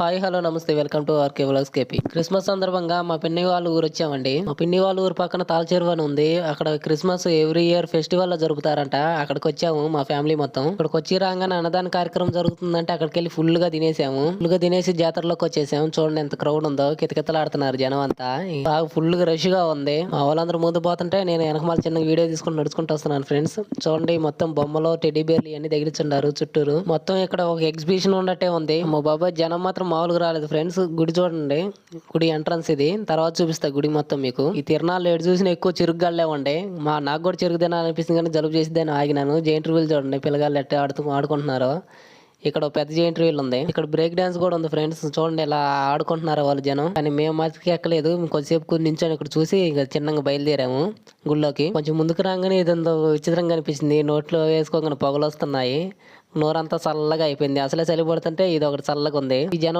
Hi hello నమస్తే welcome to RK vlogs KP. Christmas సందర్భంగా మా పిన్ని వాళ్ళ ఊరు వచ్చామండి మా పిన్ని వాళ్ళ ఊరు పక్కన తాల్చెరువు అని ఉంది. అక్కడ క్రిస్మస్ ఎవ్రీ ఇయర్ ఫెస్టివల్లో జరుపుతారంట. అక్కడికి వచ్చాము మా ఫ్యామిలీ మొత్తం. ఇక్కడికి వచ్చి రాగానే అన్నదాన కార్యక్రమం జరుగుతుందంటే అక్కడికి వెళ్ళి ఫుల్గా తినేసాము. ఫుల్గా తినేసి జాతరలోకి వచ్చేసాము. చూడండి ఎంత క్రౌడ్ ఉందో. కితకితలాడుతున్నారు జనం అంతా బాగా ఫుల్గా రష్గా ఉంది. మా వాళ్ళందరూ ముందు పోతుంటే నేను వెనకమాల చిన్న వీడియో తీసుకుని నడుచుకుంటూ వస్తున్నాను ఫ్రెండ్స్. చూడండి మొత్తం బొమ్మలు టెడ్డీ బేర్లు ఇవన్నీ తగిలిచుండారు చుట్టూరు. మొత్తం ఇక్కడ ఒక ఎగ్జిబిషన్ ఉన్నట్టే ఉంది. మా బాబాయ్ జనం మాత్రం మామూలుగా రాలేదు ఫ్రెండ్స్. గుడి చూడండి. గుడి ఎంట్రన్స్ ఇది. తర్వాత చూపిస్తా గుడి మొత్తం మీకు. ఈ తిరణాలు ఎటు చూసినా ఎక్కువ చిరుగ్గాళ్ళేవండి మా నాకు కూడా చెరుకు తినాలనిపిస్తుంది కానీ జలుబు చేసిద్దని ఆగినాను. జెయింట్ వీల్ చూడండి. పిల్లగాళ్ళు ఎట్ట ఆడుతూ ఆడుకుంటున్నారు. ఇక్కడ పెద్ద జెయింట్ వీల్ ఉంది. ఇక్కడ బ్రేక్ డాన్స్ కూడా ఉంది ఫ్రెండ్స్. చూడండి ఇలా ఆడుకుంటున్నారు వాళ్ళు జనం. కానీ మేము మాత్రం ఎక్కలేదు. కొద్దిసేపు నించొని ఇక్కడ చూసి ఇక చిన్నగా బయలుదేరాము గుళ్ళోకి. కొంచెం ముందుకు రాగానే ఇదంతా విచిత్రంగా అనిపించింది నోట్లో వేసుకోగానే పొగలు వస్తున్నాయి. నోరంతా చల్లగా అయిపోయింది. అసలే చలి పడుతుంటే ఇది ఒకటి చల్లగా ఉంది ఈ జనంలో